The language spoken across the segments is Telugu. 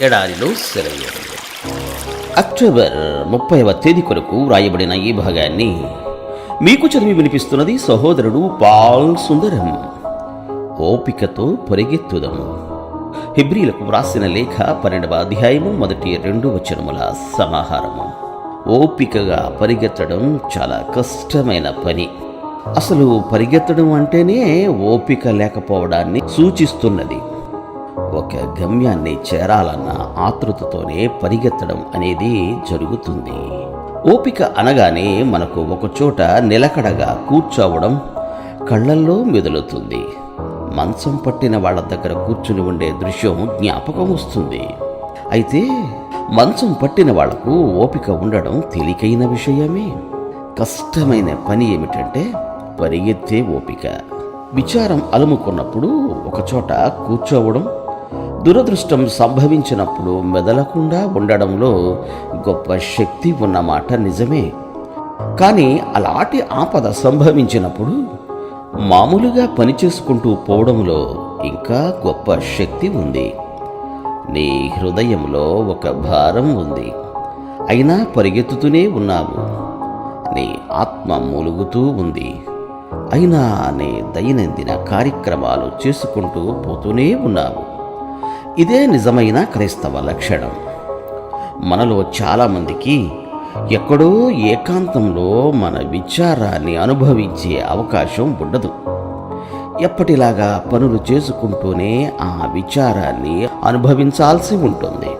ఎడారిలో సెలయేరు అక్టోబర్ ముప్పైవ తేదీ కొరకు వ్రాయబడిన ఈ భాగాన్ని మీకు చదివి వినిపిస్తున్నది సహోదరుడు పాల్ సుందరం. ఓపికతో పరిగెత్తుదము. హిబ్రీలకు వ్రాసిన లేఖ పన్నెండవ అధ్యాయము మొదటి రెండు వచనముల సమాహారము. ఓపికగా పరిగెత్తడం చాలా కష్టమైన పని. అసలు పరిగెత్తడం అంటేనే ఓపిక లేకపోవడాన్ని సూచిస్తున్నది. ఒక గమ్యాన్ని చేరాలన్న ఆతృతతోనే పరిగెత్తడం అనేది జరుగుతుంది. ఓపిక అనగానే మనకు ఒకచోట నిలకడగా కూర్చోవడం కళ్ళల్లో మెదులుతుంది. మంచం పట్టిన వాళ్ళ దగ్గర కూర్చుని ఉండే దృశ్యం జ్ఞాపకం వస్తుంది. అయితే మంచం పట్టిన వాళ్ళకు ఓపిక ఉండడం తేలికైన విషయమే. కష్టమైన పని ఏమిటంటే పరిగెత్తే ఓపిక. విచారం అలుముకున్నప్పుడు ఒకచోట కూర్చోవడం దురదృష్టం సంభవించినప్పుడు మెదలకుండా ఉండడంలో గొప్ప శక్తి ఉన్నమాట నిజమే. కానీ అలాంటి ఆపద సంభవించినప్పుడు మామూలుగా పనిచేసుకుంటూ పోవడంలో ఇంకా గొప్ప శక్తి ఉంది. నీ హృదయంలో ఒక భారం ఉంది. అయినా పరిగెత్తుతూనే ఉన్నావు. నీ ఆత్మ మూలుగుతూ ఉంది. అయినా నీ దైనందిన కార్యక్రమాలు చేసుకుంటూ పోతూనే ఉన్నావు. ఇదే నిజమైన క్రైస్తవ లక్షణం. మనలో చాలామందికి ఎక్కడో ఏకాంతంలో మన విచారాన్ని అనుభవించే అవకాశం ఉండదు. ఎప్పటిలాగా పనులు చేసుకుంటూనే ఆ విచారాన్ని అనుభవించాల్సి ఉంటుంది.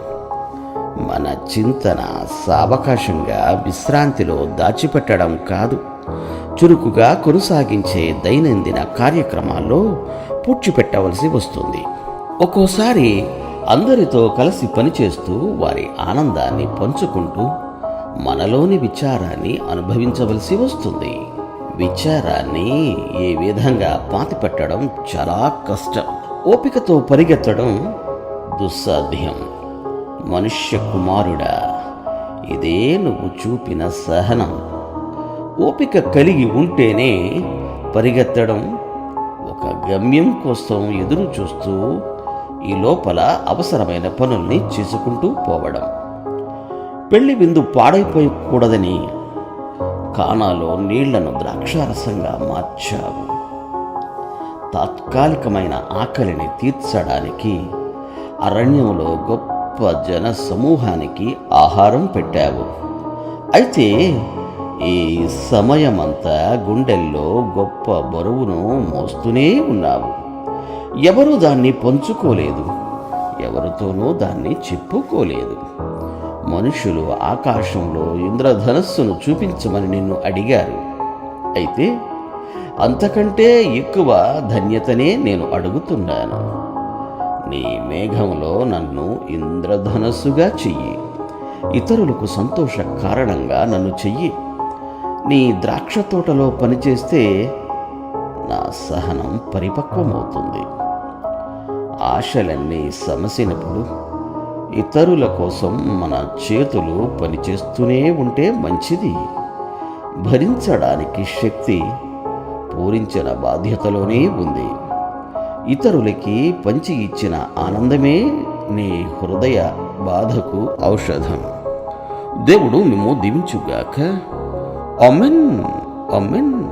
మన చింతన సావకాశంగా విశ్రాంతిలో దాచిపెట్టడం కాదు. చురుకుగా కొనసాగించే దైనందిన కార్యక్రమాల్లో పూడ్చిపెట్టవలసి వస్తుంది. ఒక్కోసారి అందరితో కలిసి పనిచేస్తూ వారి ఆనందాన్ని పంచుకుంటూ మనలోని విచారాన్ని అనుభవించవలసి వస్తుంది. విచారాన్ని ఏ విధంగా పాతిపెట్టడం చాలా కష్టం. ఓపికతో పరిగెత్తడం దుస్సాధ్యం. మనుష్య కుమారుడా ఇదే నువ్వు చూపిన సహనం. ఓపిక కలిగి ఉంటేనే పరిగెత్తడం ఒక గమ్యం కోసం ఎదురు చూస్తూ ఈ లోపల అవసరమైన పనుల్ని చేసుకుంటూ పోవడం. పెళ్ళి విందు పాడైపోయకూడదని కానాలో నీళ్ళను ద్రాక్షారసంగా మార్చావు. తాత్కాలికమైన ఆకలిని తీర్చడానికి అరణ్యంలో గొప్ప జన సమూహానికి ఆహారం పెట్టావు. అయితే ఈ సమయమంతా గుండెల్లో గొప్ప బరువును మోస్తూనే ఉన్నావు. ఎవరు దాన్ని పంచుకోలేదు ఎవరితోనూ దాన్ని చెప్పుకోలేదు. మనుషులు ఆకాశంలో ఇంద్రధనస్సును చూపించమని నిన్ను అడిగారు. అయితే అంతకంటే ఎక్కువ ధన్యతనే నేను అడుగుతున్నాను. నీ మేఘంలో నన్ను ఇంద్రధనస్సుగా చెయ్యి. ఇతరులకు సంతోష కారణంగా నన్ను చెయ్యి. నీ ద్రాక్ష తోటలో పనిచేస్తే నా సహనం పరిపక్వమవుతుంది. ఆశలన్నీ సమసినప్పుడు ఇతరుల కోసం మన చేతులు పనిచేస్తూనే ఉంటే మంచిది. భరించడానికి శక్తి పూరించిన బాధ్యతలోనే ఉంది. ఇతరులకి పంచి ఇచ్చిన ఆనందమే నీ హృదయ బాధకు ఔషధం. దేవుడు మిమ్ము దీవించుగాక. Amen amen